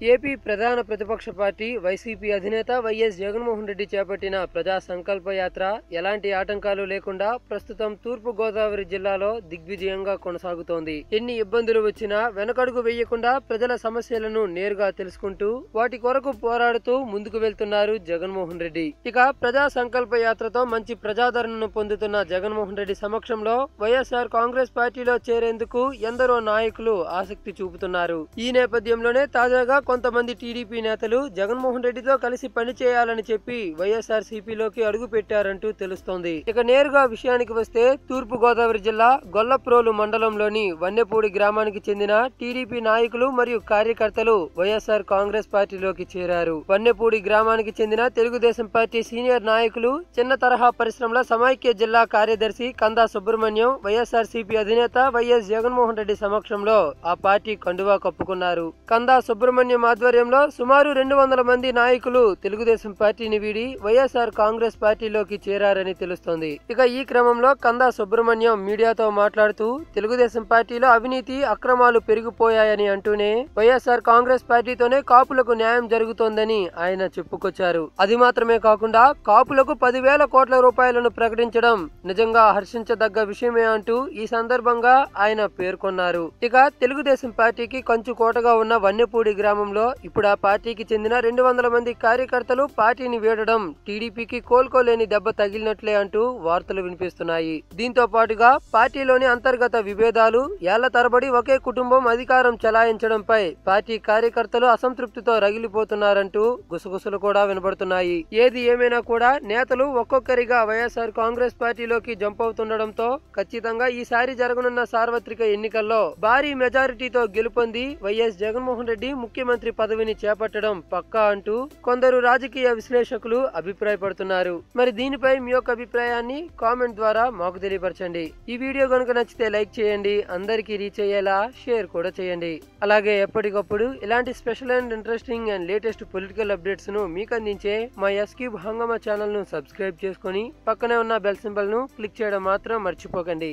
AP ప్రధాన ప్రతిపక్ష party YCP అధినేత వైఎస్ జగన్మోహన్ రెడ్డి చేపట్టిన ప్రజా సంకల్ప యాత్ర ఎలాంటి ఆటంకాలు లేకుండా ప్రస్తుతం తూర్పు గోదావరి జిల్లాలో దిగ్విజయంగా కొనసాగుతోంది. ఎన్ని ఇబ్బందులు వచ్చినా వెనకడుగు వేయకుండా ప్రజల సమస్యలను నేరుగా తెలుసుకుంటూ వాటి కొరకు పోరాడుతూ ముందుకు వెళ్తున్నారు జగన్మోహన్ రెడ్డి. ఇక ప్రజా సంకల్ప యాత్రతో మంచి ప్రజాదరణను పొందుతున్న జగన్మోహన్ రెడ్డి సమక్షంలో వైఎస్ఆర్ కాంగ్రెస్ పార్టీలో చేరేందుకు ఎందరో నాయకులు ఆసక్తి చూపుతున్నారు. ఈ నేపథ్యంలోనే తాజాగా కొంతమంది టీడీపీ నేతలు జగన్మోహన్ రెడ్డితో కలిసి పనిచేయాలని చెప్పి వైఎస్ఆర్ సిపిలోకి అడుగు పెట్టారంటూ తెలుస్తోంది. ఇక నేరుగా విషయానికి వస్తే తూర్పు గోదావరి జిల్లా గొల్లప్రోలు మండలంలోని వన్నెపూడి గ్రామానికి చెందిన టీడీపీ నాయకులు మరియు కార్యకర్తలు వైఎస్ఆర్ కాంగ్రెస్ పార్టీలోకి చేరారు. వన్నెపూడి గ్రామానికి చెందిన తెలుగుదేశం పార్టీ సీనియర్ నాయకులు చిన్న తరహా పరిశ్రమల సమైక్య జిల్లా కార్యదర్శి కందా సుబ్రహ్మణ్యం వైఎస్ఆర్ సిపి అధినేత వైఎస్ జగన్మోహన్ రెడ్డి సమక్షంలో ఆ పార్టీ కండువా కప్పుకున్నారు. కందా సుబ్రహ్మణ్యం ఆధ్వర్యంలో సుమారు రెండు వందల మంది నాయకులు తెలుగుదేశం పార్టీని వీడి వైఎస్ఆర్ కాంగ్రెస్ పార్టీలోకి చేరారని తెలుస్తోంది. ఇక ఈ క్రమంలో కందా సుబ్రహ్మణ్యం మీడియాతో మాట్లాడుతూ తెలుగుదేశం పార్టీలో అవినీతి అక్రమాలు పెరిగిపోయాయని అంటూనే వైఎస్ఆర్ కాంగ్రెస్ పార్టీతోనే కాపులకు న్యాయం జరుగుతోందని ఆయన చెప్పుకొచ్చారు. అది మాత్రమే కాకుండా కాపులకు పదివేల కోట్ల రూపాయలను ప్రకటించడం నిజంగా హర్షించదగ్గ విషయమే అంటూ ఈ సందర్భంగా ఆయన పేర్కొన్నారు. ఇక తెలుగుదేశం పార్టీకి కంచుకోటగా ఉన్న ఉన్న గ్రామం గ్రామంలో ఇప్పుడు ఆ పార్టీకి చెందిన రెండు వందల మంది కార్యకర్తలు పార్టీని వీడడం టీడీపీకి కోలుకోలేని దెబ్బ తగిలినట్లే అంటూ వార్తలు వినిపిస్తున్నాయి. దీంతో పాటుగా పార్టీలోని అంతర్గత విభేదాలు ఏళ్ళ తరబడి ఒకే కుటుంబం అధికారం చెలాయించడంపై పార్టీ కార్యకర్తలు అసంతృప్తితో రగిలిపోతున్నారంటూ గుసగుసలు కూడా వినబడుతున్నాయి. ఏది ఏమైనా కూడా నేతలు ఒక్కొక్కరిగా వైఎస్ఆర్ కాంగ్రెస్ పార్టీలోకి జంప్ అవుతుండడంతో ఖచ్చితంగా ఈసారి జరగనున్న సార్వత్రిక ఎన్నికల్లో భారీ మెజారిటీతో గెలుపొంది వైఎస్ జగన్మోహన్ రెడ్డి ముఖ్యమంత్రి ముఖ్యమంత్రి పదవిని చేపట్టడం పక్కా అంటూ కొందరు రాజకీయ విశ్లేషకులు అభిప్రాయపడుతున్నారు. మరి దీనిపై మీ యొక్క అభిప్రాయాన్ని కామెంట్ ద్వారా మాకు తెలియపరచండి. ఈ వీడియో కనుక నచ్చితే లైక్ చేయండి అందరికీ రీచ్ అయ్యేలా షేర్ కూడా చేయండి. అలాగే ఎప్పటికప్పుడు ఇలాంటి special and interesting and latest political అప్డేట్స్ను మీకు అందించే మా ఎస్క్యూబ్ హంగమా ఛానల్ను సబ్స్క్రైబ్ చేసుకొని పక్కనే ఉన్న బెల్ సింబల్ను క్లిక్ చేయడం మాత్రం మర్చిపోకండి.